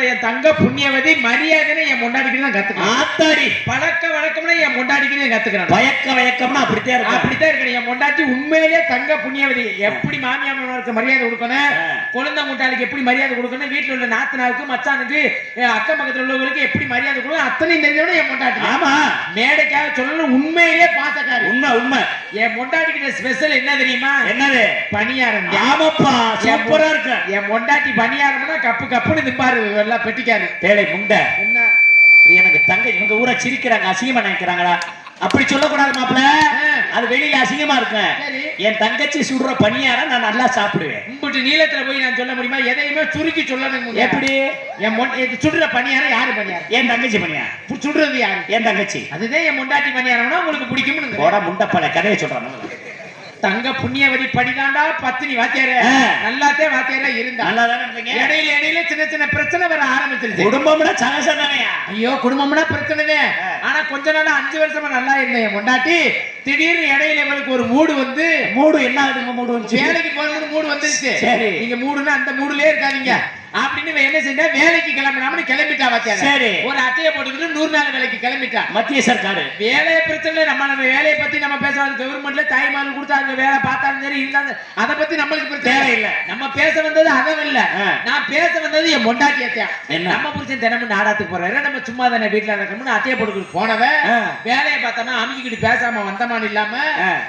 அப்படிப்பட்ட என் தங்க புண்ணியவதி மரியாதைன்னு என் முன்னாடிக்கு தான் கத்துக்கிறேன். ஆத்தாடி. பழக்க வழக்கம்னா என் முன்னாடிக்கு தான் கத்துக்கிறேன். பயக்க வயக்கம்னா அப்படித்தான் இருக்கும் அப்படித்தான் இருக்கணும் என் முண்டாட்டி உண்மையிலேயே தங்க புண்ணியவதி. எப்படி மாமியாருக்கு மரியாதை கொடுக்கணும். குழந்தை முட்டாளுக்கு எப்படி மரியாதை கொடுக்கணும்? வீட்டுல உள்ள நாத்தனாவுக்கு மச்சானுக்கு அக்கம் பக்கத்துல உள்ளவங்களுக்கு எப்படி மரியாதை கொடுக்கணும்? அத்தனையும் தெரிஞ்சவன என் முண்டாட்டி ஆமா. மேடைக்காக சொல்லணும் பாசக்காரி உண்மை உண்மை. என் முண்டாட்டிக்கிட்ட ஸ்பெஷல் என்ன தெரியுமா? என்னது? பணியாரம் ஆமாப்பா சூப்பரா இருக்கு. என் முண்டாட்டி பணியாரம்னா கப்பு கப்புன்னு திம்பாரு எல்லாம் பெட்டிக்காரு. தேலை முண்டை. என்ன? எனக்கு தங்க இவங்க ஊரை சிரிக்கிறாங்க அசிங்கமா நினைக்கிறாங்களா? அப்படி சொல்லக்கூடாது மாப்பிள. ஆ. அது வெளியில அசிங்கமா இருக்கும் சரி. என் தங்கச்சி சுடுற பணியாரம் நான் நல்லா சாப்பிடுவேன். உங்கள்கிட்ட நீளத்துல போய் நான் சொல்ல முடியுமா? எதையுமே சுருக்கி சொல்லணும் எப்படி? என் சுடுற பணியாரம் யாரு பணியாரம் என் தங்கச்சி பணியாரம் பு- சுடுறது யாரு? என் தங்கச்சி. அதுதான் என் முண்டாட்டி பணியாரம்னா உங்களுக்கு பிடிக்கும்னு போடா முண்டப்பல கதையை சொல்றாங்க தங்க புண்ணியவதி படிதாண்டா பத்தினி வாத்தியாரு. நல்லாத்தே வாத்தியாரா இருந்தா. நல்லா தானே இடையில இடையில சின்ன சின்ன பிரச்சனை வர ஆரம்பிச்சிருச்சு. குடும்பம்னா சகசம் ஐயோ குடும்பம்னா பிரச்சனை. ஆனா கொஞ்ச நாளா அஞ்சு வருஷமா நல்லா இருந்தேன் என் முண்டாட்டி திடீர்னு இடையில இவளுக்கு ஒரு மூடு வந்து மூடு என்ன ஆகுதுங்க மூடு வந்துச்சு வேலைக்கு போகணும்னு மூடு வந்துருச்சு. சரி. நீங்க மூடுனா அந்த மூடுலயே இருக்காதீங்க. அப்படின்னு இவன் என்ன செஞ்சா வேலைக்கு கிளம்பினாமனு கிளம்பிட்டா வாத்தியார சரி. ஒரு அட்டையை போட்டுக்கிட்டு நூறு நாள் வேலைக்கு கிளம்பிட்டா மத்திய சர்க்காரு வேலையை பிரச்சனை நம்ம நம்ம வேலையை பத்தி நம்ம பேசலாம் கவர்மெண்ட்ல தாய்மார்கள் கொடுத்தா அந்த வேலை பார்த்தாலும் சரி இருந்தாலும் அதை பத்தி நம்மளுக்கு பிரச்சனை. நம்ம பேச வந்தது அதுவும் இல்ல. நான் பேச வந்தது என் பொண்டாட்டியத்தான் என்ன? நம்ம புருஷன் தினமும் நாடாத்துக்கு போறாரு நம்ம சும்மா தானே வீட்டுல இருக்கணும்னு அட்டையை போட்டுக்கிட்டு போனவ ஆ. வேலையை பார்த்தோமா அமைக்கிட்டு பேசாம வந்தமான் இல்லாம.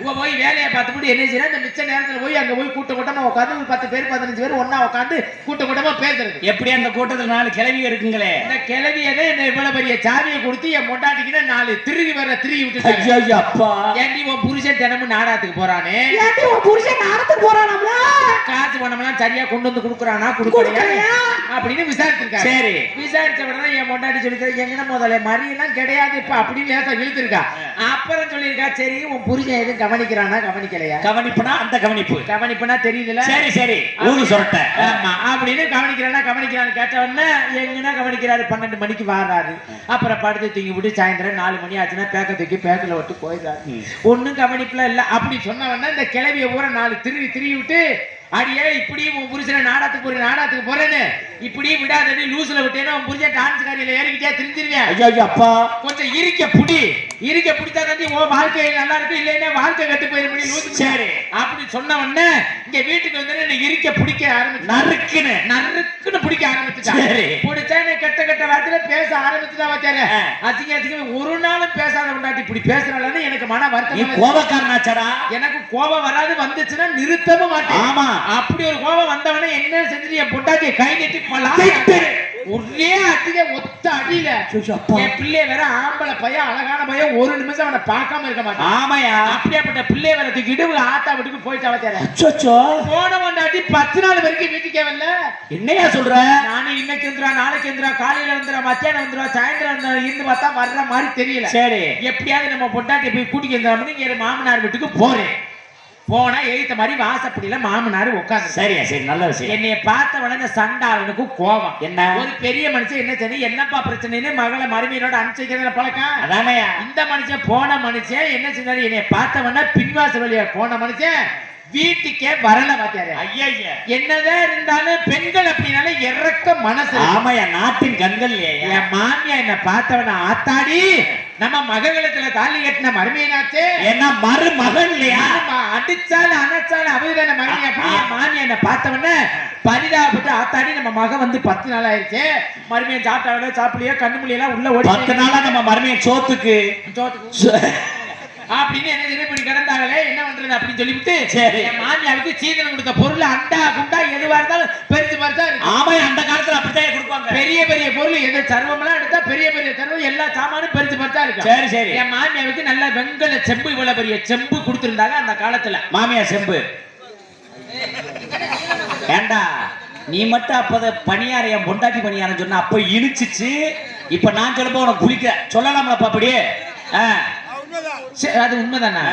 இவ போய் வேலையை பார்த்துட்டு என்ன செய்யறா இந்த மிச்ச நேரத்துல போய் அங்க போய் கூட்ட கூட்டமா உட்காந்து பத்து பேர் பதினஞ்சு பேர் ஒண்ணா உட்காந்து கூட்ட கூட்டமா பேசுறது எப்படி அந்த கூட்டத்துல நாலு கிளவி இருக்குங்களே? இந்த கிளவியதே என்ன இவ்வளவு பெரிய சாவியை கொடுத்து என் பொண்டாட்டிக்கு நாலு திருகி வர திருகி ஐயோ, அப்பா. ஏண்டி உன் புருஷன் தினமும் நாடாத்துக்கு போறானே? ஏன்டி உன் புருஷன் நாடத்துக்கு போறானாம்ல? காசு பணமெல்லாம் சரியா கொண்டு வந்து கொடுக்குறானா கொடுக்கலையா? அப்படின்னு விசாரிச்சிருக்காரு. சரி. விசாரிச்ச உடனே என் பொண்டாட்டி சொல்லிட்டு எங்கன முதல்ல மரியெல்லாம் கிடையாது இப்ப அப்படின்னு லேசா இழுத்துருக்கா. அப்புறம் சொல்லியிருக்கா சரி உன் புருஷன் எதுவும் கவனிக்கிறானா கவனிக்கலையா? கவனிப்புனா அந்த கவனிப்பு. கவனிப்புனா தெரியல. சரி சரி. ஊரு சொரட்ட. ஆமா அப்படின்னு கவனிக்கிறானா கவனிக்கிறான்னு கேட்ட உடனே எங்கன்னா கவனிக்கிறாரு? பன்னெண்டு மணிக்கு வாராரு. அப்புறம் படுத்து தூங்கி விட்டு சாயந்தரம் நாலு மணி ஆச்சுன்னா பேக்க தூக்கி பேக்கில் விட்டு போயிடுறாரு. ம். ஒண்ணும் கவனிப்புல இல்ல. அப்படி சொன்ன உடனே இந்த கிளவிய ஊரை நாலு திருவி திருவி விட்டு அடியே இப்படி உன் புருஷனை நாடத்துக்கு போற நாடத்துக்கு போறேன்னு. இப்படி விடாதடி லூசுல விட்டேன்னா உன் புருஷன் டான்ஸ் காரியில ஏறிக்கிட்டே தெரிஞ்சிருவேன். ஐயோ அப்பா. கொஞ்சம் இருக்க புடி. இருக்க பிடிச்சா தாண்டி உன் வாழ்க்கை நல்லா இருக்கு இல்லைன்னா வாழ்க்கை கட்டு போயிரும் லூசு சரி. அப்படி சொன்ன உடனே இங்க வீட்டுக்கு வந்து எனக்கு இருக்க பிடிக்க ஆரம்பிச்சு நறுக்குன்னு. நறுக்குன்னு பிடிக்க ஆரம்பிச்சுட்டான் சரி. பிடிச்சா வார்த்தையில பேச ஆரம்பிச்சுதான் வச்சாரு. அசிங்க அசிங்க ஒரு நாளும் பேசாத கொண்டாட்டி இப்படி பேசுறாளன்னு எனக்கு மன வருத்தம் கோபக்காரனாச்சடா எனக்கு கோபம் வராது வந்துச்சுன்னா நிறுத்தவும் மாட்டேன். ஆமா. அப்படி ஒரு கோபம் வந்தவனே என்ன செஞ்சு என் பொண்டாட்டியை கை நீட்டி. ஒரே அடியில ஒத்த அடியில. என் பிள்ளை வேற ஆம்பளை பையன் அழகான பையன் ஒரு நிமிஷம் அவனை பார்க்காம இருக்க மாட்டான். ஆமாயா? அப்படியாப்பட்ட பிள்ளை வேற தூக்கிட்டு ஆத்தா வீட்டுக்கு போயிட்டு அச்சோ போன கொண்டாட்டி பத்து நாள் வரைக்கும் வீட்டுக்கே வரல. என்னையா சொல்ற? நானும் இன்னைக்கு வந்துருவா நாளைக்கு வந்துருவா காலையில வந்துருவா மத்தியானம் வந்துருவா சாயந்தரம் வந்துருவா, இருந்து பார்த்தா வர்ற மாதிரி தெரியல. சரி. எப்படியாவது நம்ம பொண்டாட்டி போய் கூட்டிக்கு வந்தோம்னு இங்க மாமனார் வீட்டுக்கு போறேன். போனா எழுத்த மாதிரி வாசப்படியில மாமனார் உட்காந்து சரியா சரி நல்ல விஷயம். என்னைய பார்த்த உடனே சண்டாளனுக்கு கோபம். என்ன? ஒரு பெரிய மனுஷன் என்ன தெரியும் என்னப்பா பிரச்சனைன்னு மகளை மருமையோட அனுப்பிச்சிக்கிற பழக்கம்? அதானயா இந்த மனுஷன் போன மனுஷன் என்ன செஞ்சாரு என்னைய பார்த்தவன பின்வாசல் வழியா போன மனுஷன் வீட்டுக்கே வரல பார்த்தாரு ஐயா என்னதான் இருந்தாலும் பெண்கள் அப்படின்னாலே இறக்க மனசு ஆமாயா நாட்டின் கண்கள் என் மாமியா என்ன பார்த்தவன ஆத்தாடி நம்ம மககளத்துல தாலி கட்டின மருமையனாச்சே என்ன மருமகன் இல்லையா? அடிச்சாலும் அணைச்சாலும் அவதான மருமி அப்படி என் மாமியா என்ன பார்த்தவன பரிதாபப்பட்டு ஆத்தாடி நம்ம மகன் வந்து பத்து நாள் ஆயிடுச்சு மருமையை சாப்பிட்டாவில சாப்பிடலையோ கண்ணு மொழியெல்லாம் உள்ள ஓடி பத்து நாளா நம்ம மருமையை சோத்துக்கு. சோத்துக்கு. அப்படின்னு என்ன இப்படி கிடந்தாங்களே? என்ன பண்றது அப்படின்னு சொல்லிவிட்டு சரி. என் மாமியாருக்கு சீதனம் கொடுத்த பொருள் அண்டா குண்டா எதுவா இருந்தாலும் பெருசு பெருசா ஆமாயா அந்த காலத்துல அப்படித்தான் கொடுப்பாங்க? பெரிய பெரிய பொருள் எந்த சர்வமெல்லாம் எடுத்தா பெரிய பெரிய சர்வம் எல்லா சாமானும் பெருசு பெருசா இருக்கு சரி சரி. என் மாமியாருக்கு நல்ல வெங்கல செம்பு இவ்வளவு பெரிய செம்பு கொடுத்திருந்தாங்க அந்த காலத்துல. மாமியா செம்பு. ஏண்டா நீ மட்டும் அப்பத பணியார என் பொண்டாட்டி பணியாரம் சொன்ன அப்ப இனிச்சிச்சு. இப்ப நான் சொல்லப்போ உனக்கு குளிக்க சொல்லலாம்லப்பா அப்படியே. ஆ, சரி, அது உண்மைதானா.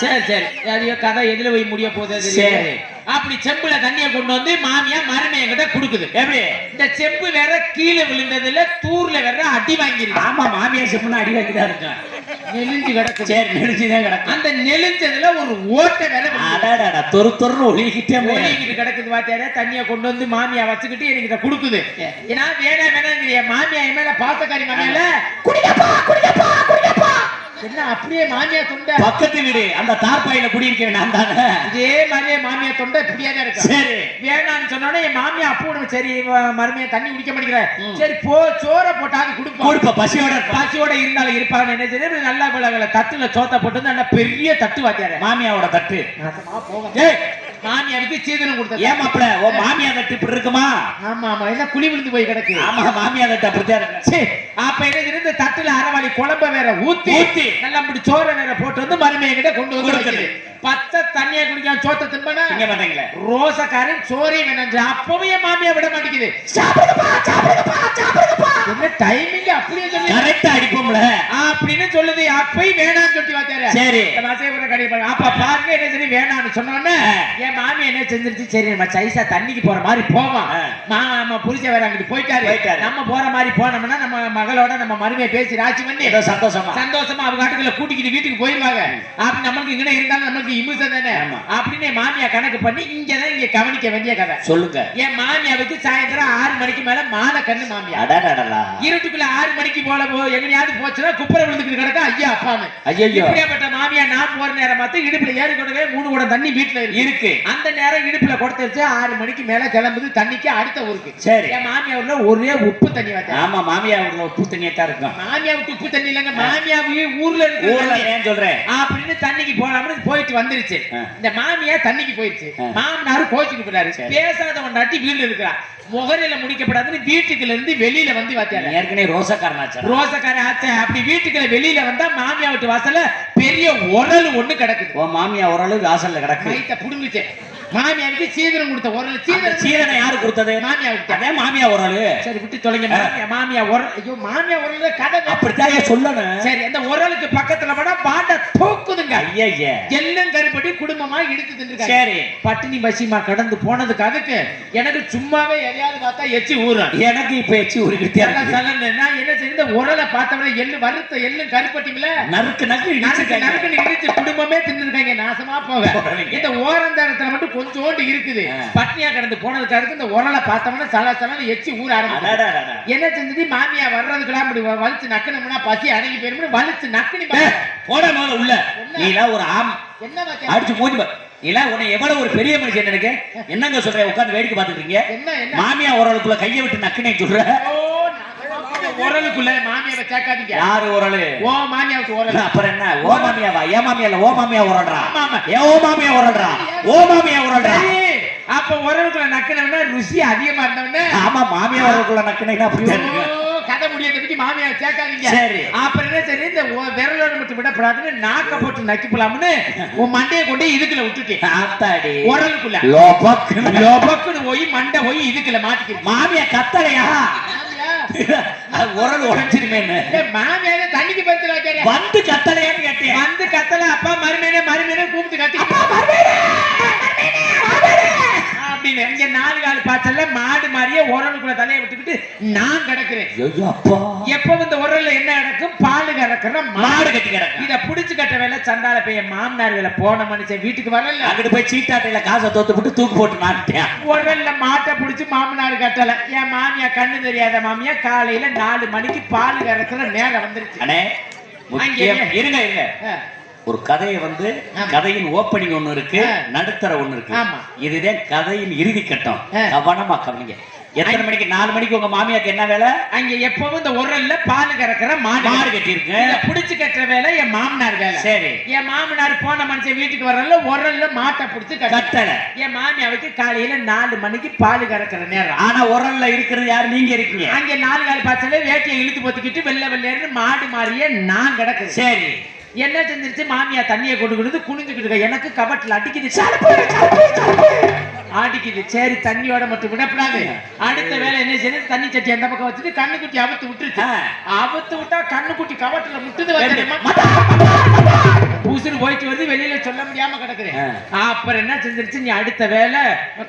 சரி சரி. அது கதை எதுல போய் முடிய போகுது சரி. அப்படி செம்புல தண்ணிய கொண்டு வந்து மாமியா மருமைய கிட்ட கொடுக்குது. எப்படி? இந்த செம்பு வேற கீழே விழுந்ததுல தூர்ல வேற அடி வாங்கிருக்கு ஆமா மாமியா செம்புன்னு அடி வாங்கிதான் இருக்கேன் நெலிஞ்சு கிடக்குது. சரி நெளிச்சுதான் கிடக்கும் அந்த நெலிஞ்சதுல ஒரு ஓட்டை வேற. அடாடாடா தொரு தொரு ஒழுகிட்டே போய் ஒலிக்கிட்டு கிடக்குது பாத்தியாரே. தண்ணிய கொண்டு வந்து மாமியா வச்சுக்கிட்டு எனக்கு இதை கொடுக்குது ஏன்னா வேணா வேணாங்கிறிய மாமியா என் மேல பாசக்காரி மாமியால குடிக்கப்பா குடிக்கப்பா என்ன அப்படியே மாமியா தொண்டை? பக்கத்து வீடு அந்த தார்பாயில குடியிருக்க நான் தானே. இதே மாதிரியே மாமியா தொண்டை இப்படியாதான் இருக்கு. சரி. வேணாம்னு என் மாமியா அப்போ சரி மருமையா தண்ணி குடிக்க மாட்டேங்கிற. சரி போ சோற போட்டாது கொடுப்போம். கொடுப்ப பசியோட. பசியோட இருந்தாலும் இருப்பாங்க என்ன செய்யுது நல்லா தட்டுல சோத்த போட்டு நல்லா பெரிய தட்டு வாத்தியாரு. மாமியாவோட தட்டு. ஏய் மாமியாருக்கு சீதனம் கொடுத்தது. ஏன் மாப்பிள ஓ மாமியா தட்டு இப்படி இருக்குமா? ஆமா ஆமா. என்ன குழி விழுந்து போய் கிடக்கு. ஆமா மாமியா தட்டு அப்படித்தான் இருக்கு. அப்ப செய்யுது, இந்த தட்டுல அரவாளி குழம்ப வேற ஊத்தி ஊத்தி. நல்லா அப்படி சோற வேற போட்டு வந்து மருமையை கிட்ட கொண்டு வந்து கொடுக்குது. பச்சை தண்ணியை குடிக்காம சோத்த தின்பனா? திங்க மாட்டீங்களே ரோசக்காரன் சோறையும் வேணாம் அப்பவும் என் மாமியா விட மாட்டேங்குது. என்ன டைமிங் அப்படியே சொல்லி. கரெக்டா அடிப்போம்ல. அப்படின்னு சொல்லுது அப்பயும் வேணாம்னு சொல்லி சரி. அப்ப பாருங்க என்ன சரி வேணாம்னு சொன்ன உடனே ஆ. என் மாமி என்ன செஞ்சிருச்சு? சரி நம்ம தண்ணிக்கு போற மாதிரி போவோம். மாமா புரிச்ச வேற அங்கிட்டு போயிட்டாரு. நம்ம போற மாதிரி போனோம்னா நம்ம மகளோட நம்ம மருமையை பேசி ராசி பண்ணி ஏதோ சந்தோஷமா? சந்தோஷமா அவங்க ஆட்டுக்குள்ள கூட்டிக்கிட்டு வீட்டுக்கு போயிருவாங்க. அப்படி நமக்கு இங்கே இருந்தாலும் நமக்கு இமுசை தானே. அப்படின்னு மாமியா கணக்கு பண்ணி இங்கதான் இங்க கவனிக்க வேண்டிய கதை. சொல்லுங்க. என் மாமியாவுக்கு சாயந்தரம் ஆறு மணிக்கு மேல மாலை கண்ணு மாமியா. இருட்டுக்குள்ள ஆறு மணிக்கு போல எங்கேயாவது போச்சுன்னா குப்பரை விழுந்துக்கிட்டு கிடக்கா ஐயா அப்பான்னு. ஐயோ இப்படியாப்பட்ட மாமியா நான் போற நேரம் பார்த்து இடுப்புல ஏறி கொண்டவே மூணு குடம் தண்ணி வீட்டுல இருக்கு. அந்த நேரம் இடுப்புல கொடுத்துருச்சு. ஆறு மணிக்கு மேல கிளம்புது. தண்ணிக்கு அடுத்த ஊருக்கு. சரி. என் மாமியா ஊர்ல ஒரே உப்பு தண்ணி வச்சா ஆமா மாமியா உள்ள உப்பு தண்ணியா தான் இருக்கும். மாமியா விட்டு உப்பு தண்ணி இல்லைங்க. மாமியா ஊர்ல இருக்கு ஊர்ல ஏன் சொல்றேன்? அப்படின்னு தண்ணிக்கு போலாம்னு போயிட்டு வந்துருச்சு. இந்த மாமியா தண்ணிக்கு போயிடுச்சு. மாமனாரு கோச்சுட்டு போறாரு. பேசாதவன் நாட்டி வீடு இருக்கிறா முகரையில முடிக்கப்படாதுன்னு வீட்டுக்குள்ள இருந்து வெளியில வந்து வாத்தியாரு ஏற்கனவே ரோசக்காரனாச்சா ரோசக்கார ஆத்த அப்படி வீட்டுக்குள்ள வெளியில வந்தா மாமியா வீட்டு வாசல்ல பெரிய உரல் ஒண்ணு கிடக்குது. ஓ மாமியா ஓரளவு வாசல்ல கிடக்கு. மைத்த மாமியாவுக்கு சீதனம் கொடுத்த. உரல் அந்த சீதனம் சீதனை யாரு கொடுத்தது? மாமியா அதே மாமியா ஓரளவு சரி விட்டு தொலைங்க. மாமியா உரல் ஐயோ மாமியா உரல் கதை. அப்படித்தான் சொல்லணும். சரி அந்த உரலுக்கு பக்கத்துல போனா பாண்ட தூக்குதுங்க. ஐயா எல்லாம் கருப்பட்டி குடும்பமா இழுத்து தின்றுக்காங்க சரி. பட்டினி பசிமா கடந்து போனதுக்கு அதுக்கு எனக்கு சும்மாவே எதையாவது பார்த்தா எச்சி ஊறும் எனக்கு இப்ப எச்சி ஒரு சலன்னு. நான் என்ன செய்ய உரலை பார்த்தவன எள்ளு வறுத்த எள்ளும் கருப்பட்டிங்கள? நறுக்கு நறுக்கு நறுக்கு. நறுக்குன்னு இடிச்சு குடும்பமே தின்னுருக்காங்க. நாசமா போறீங்க. இந்த ஓரந்தாரத்துல மட்டும் கொஞ்சோண்டு இருக்குது. பட்னியா கடந்து போனதுக்கு அடுத்து இந்த உரலை பார்த்தோம்னா சல சலன்னு எச்சி ஊற ஆரம்பிச்சு. என்ன செஞ்சது? மாமியா வர்றதுக்குலாம் இப்படி வலிச்சு நக்கணும்னா பசி அடங்கி போயிரும்னு வலிச்சு பாருங்க. போடா முதல்ல உள்ள. நீ எல்லாம் ஒரு ஆம். என்ன? அடிச்சு மூஞ்சி எல்லாம் உன்னை எவ்வளவு ஒரு பெரிய மனுஷன் எனக்கு என்னங்க சொல்ற? உட்கார்ந்து வேடிக்கை பார்த்துட்டு இருக்கீங்க? மாமியா ஓரளவுக்குள்ள கையை விட்டு நக்குனே சொல்ற? உரலுக்குள்ள மாமியாவை சேர்க்காதீங்க யாரு ஓரளவு ஓ மாமியாவுக்கு உரல். அப்புறம் என்ன? ஓ மாமியாவா? ஏ மாமியா இல்ல ஓ மாமியா உரல்றா. ஏ ஓ மாமியா உரல்றா? ஓ மாமியா உரல்றா? அப்ப உறவுக்குள்ள நக்கினவன ருசி அதிகமா இருந்தவன? ஆமா மாமியா உரலுக்குள்ள அப்படித்தான் இருக்கு. கதை முடியறதுக்கு மாமியாவை சேர்க்காதீங்க சரி. அப்புறம் என்ன சரி இந்த விரலோட மட்டும் விடப்படாதுன்னு நாக்க போட்டு நக்கிப்பலாம்னு உன் மண்டையை கொண்டு இதுக்குள்ள விட்டுட்டேன் ஆத்தாடி. உரலுக்குள்ள. லோபக்குன்னு. லொபக்குன்னு போய் மண்டை போய் இதுக்குள்ள மாட்டிக்கிட்டு. மாமியா கத்தலையா? உரல் உடைச்சிருமேன்னு ஏய், மாமியாவே தண்ணிக்கு பறிச்சு வைக்கிறேன் வந்து கத்தலையான்னு கேட்டேன். வந்து கத்தல அப்பா மருமேனே மருமேனே கூப்பிட்டு கத்தி அப்படின்னு நாலு கால் பாய்ச்சல்ல மாடு மாதிரியே உரலுக்குள்ள தலையை விட்டுக்கிட்டு நான் கிடக்குறேன். எப்ப இந்த உரல்ல என்ன நடக்கும்? பால் கறக்கிற மாடு. கட்டி இத புடிச்சு கட்ட வேலை சண்டால போய் மாமனார் வேலை. போன மனுஷன் வீட்டுக்கு வரல. அங்கிட்டு போய் சீட்டாட்டையில காசை தோத்து போட்டு தூக்கு போட்டு மாட்டேன் உரல்ல மாட்டை புடிச்சு மாமனார் கட்டல. என் மாமியா கண்ணு தெரியாத மாமியா காலையில நாலு மணிக்கு பால் கறக்கிற நேரம் வந்துருச்சு. இருங்க இருங்க. ஒரு கதையை வந்து. கதையின் ஓப்பனிங் ஒண்ணு இருக்கு. நடுத்தர ஒண்ணு இருக்கு. இதுதான் கதையின் இறுதி கட்டம். கவனமா கவனிங்க. எத்தனை மணிக்கு நாலு மணிக்கு உங்க மாமியாக்கு என்ன வேலை? அங்க எப்பவும் இந்த உரல்ல பால் கறக்கிற மாடு. மாடு கட்டி இருக்கு இத புடிச்சு கட்டுற வேலை என் மாமனார் வேலை. சரி. என் மாமனார் போன மனுஷன் வீட்டுக்கு வரல உரல்ல மாட்டை புடிச்சு கட்ட கட்டளை என் மாமியாவுக்கு காலையில நாலு மணிக்கு பால் கறக்கிற நேரம். ஆனா உரல்ல இருக்கிறது யாரு? நீங்க இருக்கீங்க. அங்க நாலு கால் பாய்ச்சல வேட்டியை இழுத்து பொத்திக்கிட்டு வெள்ளை வெள்ளையர்னு மாடு மாறியே நான் கிடக்குது. சரி. என்ன செஞ்சிருச்சு? மாமியா தண்ணியை கொண்டு வந்து குனிஞ்சுக்கிட்டு. எனக்கு கபட்டில் அடிக்குது. ஆடிக்குது சரி தண்ணியோட மட்டும் விடப்படாது. அடுத்த வேலை என்ன செய்யுது தண்ணி சட்டி அந்த பக்கம் வச்சுட்டு கண்ணுக்குட்டி அவுத்து விட்டுருச்சு. அவுத்து விட்டா கண்ணுக்குட்டி கவட்டுல முட்டுது வந்து உசுறு போயிட்டு வருது வெளியில சொல்ல முடியாம கிடக்குது ஆ. அப்புறம் என்ன செஞ்சிருச்சு? நீ அடுத்த வேலை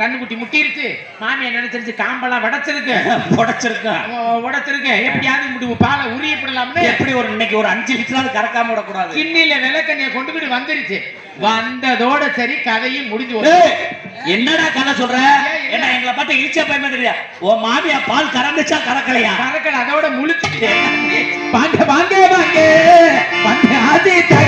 கண்ணுக்குட்டி முட்டிருச்சு மாமியா நினைச்சிருச்சு? காம்பெல்லாம் வடைச்சிருக்கு புடைச்சிருக்கோம் உ- உடைச்சிருக்கு. எப்படியாவது முடிவு பாலை உரியப்படலாம்னு எப்படி ஒரு இன்னைக்கு ஒரு அஞ்சு லிட்டராவது கறக்காம விடக்கூடாது? கிண்ணில விளக்கண்ணிய கொண்டுகிட்டு வந்துருச்சு. வந்ததோட சரி கதையும் முடிஞ்சு என்னடா கதை சொல்ற? என்ன எங்களை பார்த்து இழிச்ச பயமா தெரியா உன் மாமியா பால் கறந்துச்சா கறக்கலையா? கலக்கல் அதோட முழுத்துட்டு வாங்க வாங்க வாங்க வந்து ஆதித்தா